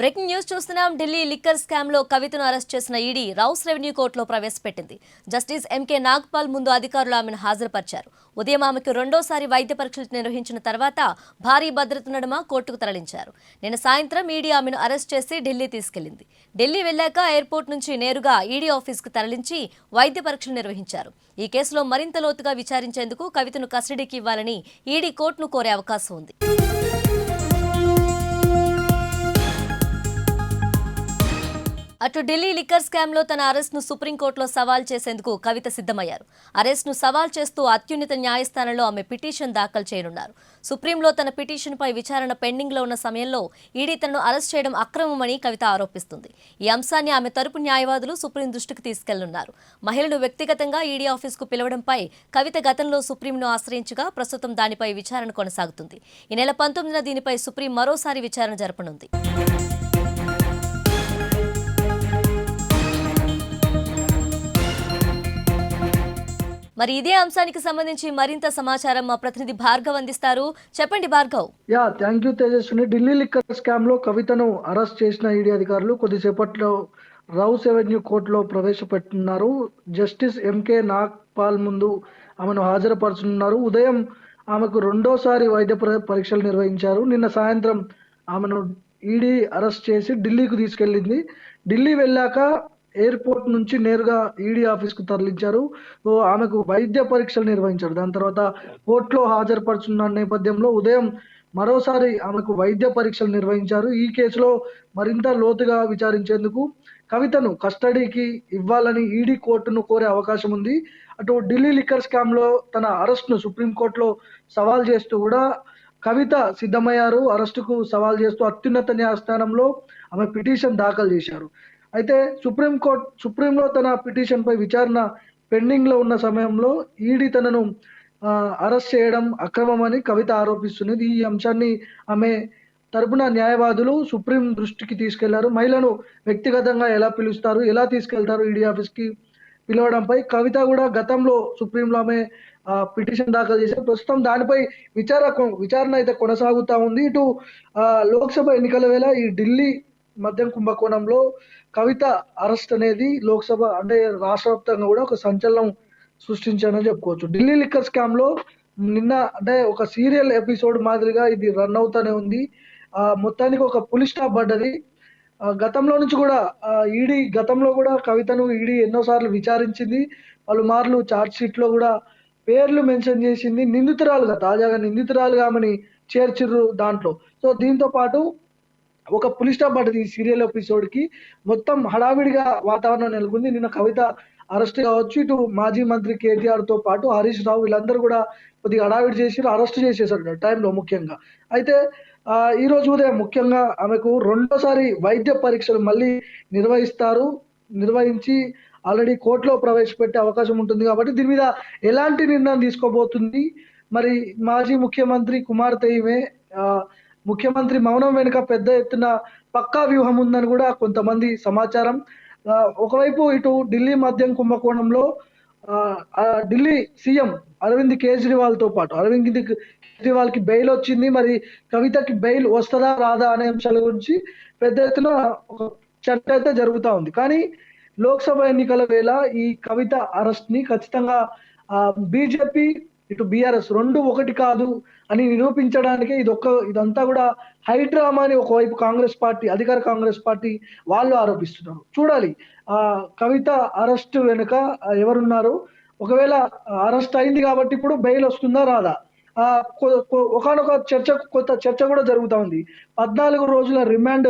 Breaking news చూస్తున్నాం. Delhi liquor స్కామ్లో కవితను అరెస్ట్ చేసిన ఈడీ రౌస్ రెవెన్యూ కోర్టులో ప్రవేశపెట్టింది. జస్టిస్ ఎంకే నాగ్పాల్ ముందు అధికారులు ఆమెను హాజరుపరిచారు. ఉదయం ఆమెకు రెండోసారి వైద్య పరీక్షలు నిర్వహించిన తర్వాత భారీ భద్రత నడుమ కోర్టుకు తరలించారు. నిన్న సాయంత్రం ఈడీ ఆమెను అరెస్ట్ చేసి ఢిల్లీ తీసుకెళ్ళింది ఢిల్లీ వెళ్ళాక ఎయిర్పోర్ట్ నుంచి నేరుగా ఈడీ ఆఫీస్కు తరలించి వైద్య పరీక్షలు నిర్వహించారు. ఈ కేసులో మరింత లోతుగా విచారించేందుకు కవితను కస్టడీకి ఇవ్వాలని ఈడీ కోర్టును కోరే అవకాశం ఉంది. అటు ఢిల్లీ లిక్కర్ స్కామ్లో తన అరెస్ట్ను సుప్రీంకోర్టులో సవాల్ చేసేందుకు కవిత సిద్ధమయ్యారు. అరెస్ట్ను సవాల్ చేస్తూ అత్యున్నత న్యాయస్థానంలో ఆమె పిటిషన్ దాఖలు చేయనున్నారు. సుప్రీంలో తన పిటిషన్పై విచారణ పెండింగ్లో ఉన్న సమయంలో ఈడీ తనను అరెస్ట్ చేయడం అక్రమమని కవిత ఆరోపిస్తుంది. ఈ అంశాన్ని ఆమె తరపు న్యాయవాదులు సుప్రీం దృష్టికి తీసుకెళ్ళున్నారు మహిళను వ్యక్తిగతంగా ఈడీ ఆఫీసుకు పిలవడంపై కవిత గతంలో సుప్రీంను ఆశ్రయించగా ప్రస్తుతం దానిపై విచారణ కొనసాగుతుంది. ఈ నెల పంతొమ్మిదిన దీనిపై సుప్రీం మరోసారి విచారణ జరపనుంది. మరి ఇదే అంశానికి సంబంధించి మరింత సమాచారం మా ప్రతినిధి భార్గవ్ అందిస్తారు. చెప్పండి Bhargav. Yeah thank you Tejaswini. Delhi liquor స్కామ్లో కవితను అరెస్ట్ చేసిన ఈడీ అధికారులు కొద్దిసేపట్లో రౌస్ ఎవెన్యూ కోర్టులో ప్రవేశపెట్టున్నారు జస్టిస్ ఎంకే నాగ్పాల్ ముందు ఆమెను హాజరుపరుచున్నారు ఉదయం ఆమెకు రెండోసారి వైద్య పరీక్షలు నిర్వహించారు. నిన్న సాయంత్రం ఆమెను ఈడీ అరెస్ట్ చేసి ఢిల్లీకి తీసుకెళ్ళింది. ఢిల్లీ వెళ్ళాక ఎయిర్పోర్ట్ నుంచి నేరుగా ఈడీ ఆఫీస్కు తరలించారు. ఆమెకు వైద్య పరీక్షలు నిర్వహించారు. దాని తర్వాత కోర్టులో హాజరుపరుచున్న నేపథ్యంలో ఉదయం మరోసారి ఆమెకు వైద్య పరీక్షలు నిర్వహించారు. ఈ కేసులో మరింత లోతుగా విచారించేందుకు కవితను కస్టడీకి ఇవ్వాలని ఈడీ కోర్టును కోరే అవకాశం ఉంది. అటు ఢిల్లీ లిక్కర్ స్కామ్లో తన అరెస్ట్ను సుప్రీంకోర్టులో సవాల్ చేస్తూ కూడా కవిత సిద్ధమయ్యారు. అరెస్టుకు సవాల్ చేస్తూ అత్యున్నత న్యాయస్థానంలో ఆమె పిటిషన్ దాఖలు చేశారు. అయితే సుప్రీంకోర్టు సుప్రీంలో తన పిటిషన్పై విచారణ పెండింగ్లో ఉన్న సమయంలో ఈడీ తనను అరెస్ట్ చేయడం అక్రమమని కవిత ఆరోపిస్తున్నది. ఈ అంశాన్ని ఆమె తరపున న్యాయవాదులు సుప్రీం దృష్టికి తీసుకెళ్ళారు. మహిళను వ్యక్తిగతంగా ఎలా పిలుస్తారు ఎలా తీసుకెళ్తారు ఈడీ ఆఫీస్కి పిలవడంపై కవిత కూడా గతంలో సుప్రీంలో ఆమె పిటిషన్ దాఖలు చేశారు. ప్రస్తుతం దానిపై విచార విచారణ అయితే కొనసాగుతూ ఉంది. ఇటు లోక్సభ ఎన్నికల వేళ ఈ ఢిల్లీ మద్యం కుంభకోణంలో కవిత అరెస్ట్ అనేది లోక్సభ అంటే రాష్ట్ర వ్యాప్తంగా కూడా ఒక సంచలనం సృష్టించానని చెప్పుకోవచ్చు. ఢిల్లీ లిక్కర్ స్కామ్లో నిన్న అంటే ఒక సీరియల్ ఎపిసోడ్ మాదిరిగా ఇది రన్ అవుతానే ఉంది. ఆ మొత్తానికి ఒక పులి స్టాప్ పడ్డది. ఆ, గతంలో నుంచి కూడా ఈడీ గతంలో కూడా కవితను ఈడీ ఎన్నోసార్లు విచారించింది. పలుమార్లు ఛార్జ్ షీట్లో కూడా పేర్లు మెన్షన్ చేసింది. నిందితురాలుగా తాజాగా నిందితురాలుగా ఆమెని చేర్చిర్రు దాంట్లో. సో దీంతో పాటు ఒక పులి స్టాప్ పడ్డది ఈ సీరియల్ ఎపిసోడ్కి. మొత్తం హడావిడిగా వాతావరణం నెలకొంది. నిన్న కవిత అరెస్ట్ కావచ్చు ఇటు మాజీ మంత్రి కేటీఆర్తో పాటు హరీష్ రావు వీళ్ళందరూ కూడా కొద్దిగా హడావిడి చేసి అరెస్ట్ చేసేసారు టైంలో ముఖ్యంగా. అయితే ఆ, ఈ రోజు ఉదయం ముఖ్యంగా ఆమెకు రెండోసారి వైద్య పరీక్షలు మళ్ళీ నిర్వహిస్తారు. నిర్వహించి ఆల్రెడీ కోర్టులో ప్రవేశపెట్టే అవకాశం ఉంటుంది కాబట్టి దీని మీద ఎలాంటి నిర్ణయం తీసుకోబోతుంది? మరి మాజీ ముఖ్యమంత్రి కుమార్తె ఈమె ఆ, ముఖ్యమంత్రి మౌనం వెనుక పెద్ద ఎత్తున పక్కా వ్యూహం ఉందని కూడా కొంతమంది సమాచారం. ఒకవైపు ఇటు ఢిల్లీ మద్యం కుంభకోణంలో ఢిల్లీ సీఎం అరవింద్ కేజ్రీవాల్తో పాటు అరవింద్ కేజ్రీవాల్కి బెయిల్ వచ్చింది మరి కవితకి బెయిల్ వస్తుందా రాదా అనే అంశాల గురించి పెద్ద ఎత్తున ఒక చర్చ అయితే జరుగుతూ ఉంది. కానీ లోక్సభ ఎన్నికల వేళ ఈ కవిత అరెస్ట్ని ఖచ్చితంగా బీజేపీ ఇటు బీఆర్ఎస్ రెండు ఒకటి కాదు అని నిరూపించడానికి ఇది ఒక్క ఇదంతా కూడా హై డ్రామా అని ఒకవైపు కాంగ్రెస్ పార్టీ అధికార కాంగ్రెస్ పార్టీ వాళ్ళు ఆరోపిస్తున్నారు. చూడాలి. ఆ కవిత అరెస్ట్ వెనుక ఎవరున్నారు? ఒకవేళ అరెస్ట్ అయింది కాబట్టి ఇప్పుడు బెయిల్ వస్తుందా రాదా? ఆ ఒకనొక చర్చ కొత్త చర్చ కూడా జరుగుతూ ఉంది. పద్నాలుగు రోజుల రిమాండ్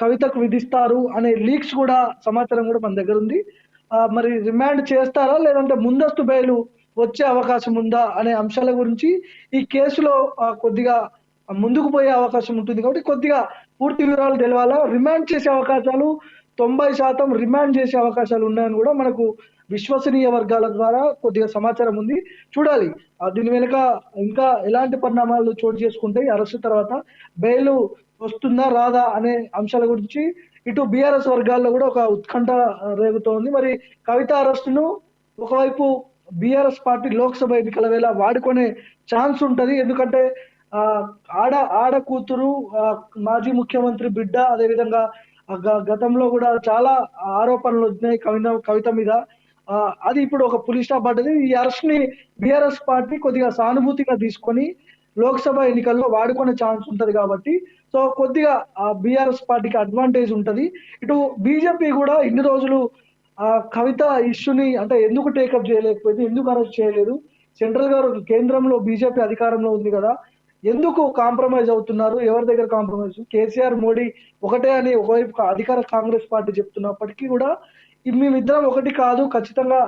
కవితకు విధిస్తారు అనే లీక్స్ కూడా సమాచారం కూడా మన దగ్గర ఉంది. మరి రిమాండ్ చేస్తారా లేదంటే ముందస్తు బెయిలు వచ్చే అవకాశం ఉందా అనే అంశాల గురించి ఈ కేసులో కొద్దిగా ముందుకు పోయే అవకాశం ఉంటుంది కాబట్టి కొద్దిగా పూర్తి వివరాలు తెలవాలా? రిమాండ్ చేసే అవకాశాలు తొంభై శాతం రిమాండ్ చేసే అవకాశాలు ఉన్నాయని కూడా మనకు విశ్వసనీయ వర్గాల ద్వారా కొద్దిగా సమాచారం ఉంది. చూడాలి. దీని వెనుక ఇంకా ఎలాంటి పరిణామాలు చోటు చేసుకుంటాయి అరెస్ట్ తర్వాత బెయిల్ వస్తుందా రాదా అనే అంశాల గురించి ఇటు బీఆర్ఎస్ వర్గాల్లో కూడా ఒక ఉత్కంఠ రేగుతోంది. మరి కవిత అరెస్టును ఒకవైపు బీఆర్ఎస్ పార్టీ లోక్సభ ఎన్నికల వేళ వాడుకునే ఛాన్స్ ఉంటుంది. ఎందుకంటే ఆడ ఆడ కూతురు ఆ, మాజీ ముఖ్యమంత్రి బిడ్డ అదేవిధంగా గ- గతంలో కూడా చాలా ఆరోపణలు వచ్చినాయి కవిత కవిత మీద. అది ఇప్పుడు ఒక పులి స్టాప్ పడ్డది. ఈ అరెస్ట్ని బీఆర్ఎస్ పార్టీ కొద్దిగా సానుభూతిగా తీసుకొని లోక్సభ ఎన్నికల్లో వాడుకునే ఛాన్స్ ఉంటది కాబట్టి సో కొద్దిగా బీఆర్ఎస్ పార్టీకి అడ్వాంటేజ్ ఉంటది. ఇటు బీజేపీ కూడా ఇన్ని రోజులు ఆ కవిత ఇష్యూని అంటే ఎందుకు టేకప్ చేయలేకపోయింది? ఎందుకు అరెస్ట్ చేయలేదు? సెంట్రల్ గారు కేంద్రంలో బీజేపీ అధికారంలో ఉంది కదా. ఎందుకు కాంప్రమైజ్ అవుతున్నారు? ఎవరి దగ్గర కాంప్రమైజ్? కేసీఆర్ మోడీ ఒకటే అని ఒకవైపు అధికార కాంగ్రెస్ పార్టీ చెప్తున్నప్పటికీ కూడా మేమిద్దరం ఒకటి కాదు ఖచ్చితంగా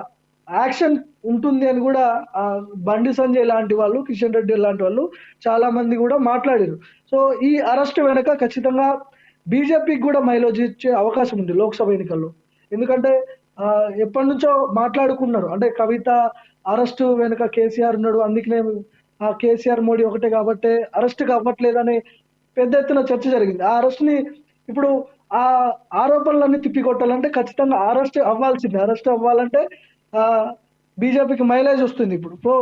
యాక్షన్ ఉంటుంది అని కూడా ఆ, బండి సంజయ్ లాంటి వాళ్ళు కిషన్ రెడ్డి లాంటి వాళ్ళు చాలా మంది కూడా మాట్లాడారు. సో ఈ అరెస్ట్ వెనక ఖచ్చితంగా బీజేపీకి కూడా మైలేజ్ ఇచ్చే అవకాశం ఉంది లోక్సభ ఎన్నికల్లో. ఎందుకంటే ఎప్పటి నుంచో మాట్లాడుకున్నారు. అంటే కవిత అరెస్ట్ వెనుక కేసీఆర్ ఉన్నాడు. అందుకనే ఆ కేసీఆర్ మోడీ ఒకటే కాబట్టి అరెస్ట్ కావట్లేదని పెద్ద ఎత్తున చర్చ జరిగింది. ఆ అరెస్ట్ని ఇప్పుడు ఆ ఆరోపణలన్నీ తిప్పికొట్టాలంటే ఖచ్చితంగా అరెస్ట్ అవ్వాల్సింది. అరెస్ట్ అవ్వాలంటే ఆ బీజేపీకి మైలేజ్ వస్తుంది ఇప్పుడు. సో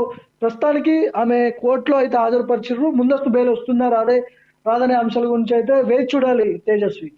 ప్రస్తుతానికి ఆమె కోర్టులో అయితే హాజరుపరిచారు ముందస్తు బెయిల్ వస్తుందా రాదే రాదనే అంశాల గురించి అయితే వేచి చూడాలి తేజస్వి.